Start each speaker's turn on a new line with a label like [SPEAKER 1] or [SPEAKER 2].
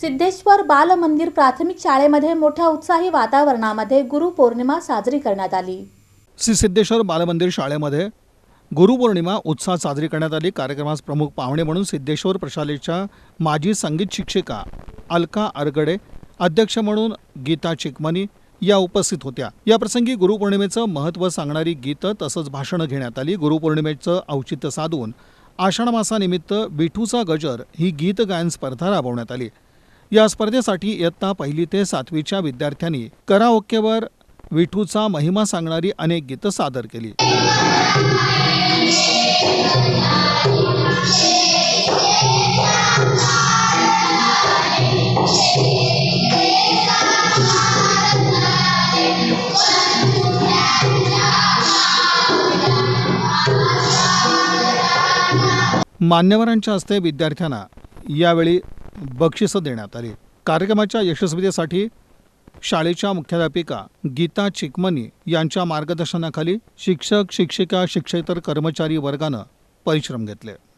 [SPEAKER 1] सिद्धेश्वर बाल मंदिर प्राथमिक शाळेमध्ये मोठ्या उत्साही वातावरणामध्ये गुरुपौर्णिमा साजरी करण्यात आली.
[SPEAKER 2] श्री सिद्धेश्वर बालमंदिर शाळेमध्ये गुरुपौर्णिमा उत्साहात साजरी करण्यात आली. कार्यक्रमास प्रमुख पाहुणे म्हणून सिद्धेश्वर प्रशालेच्या माजी संगीत शिक्षिका अलका अरगडे अध्यक्ष म्हणून गीता चिकमनी या उपस्थित होत्या. या प्रसंगी गुरुपौर्णिमेचं महत्त्व सांगणारी गीतं तसंच भाषणं घेण्यात आली. गुरुपौर्णिमेचं औचित्य साधून आषाढ मासानिमित्त विठूचा गजर ही गीत गायन स्पर्धा राबवण्यात आली. या स्पर्धेसाठी इयत्ता पहिली ते सातवीच्या विद्यार्थ्यांनी कराओकेवर विठूचा महिमा सांगणारी अनेक गीतं सादर केली. मान्यवरांच्या हस्ते विद्यार्थ्यांना यावेळी बक्षिसं देण्यात आली. कार्यक्रमाच्या यशस्वीतेसाठी शाळेच्या मुख्याध्यापिका गीता चिकमनी यांच्या मार्गदर्शनाखाली शिक्षक शिक्षिका शिक्षेतर कर्मचारी वर्गानं परिश्रम घेतले.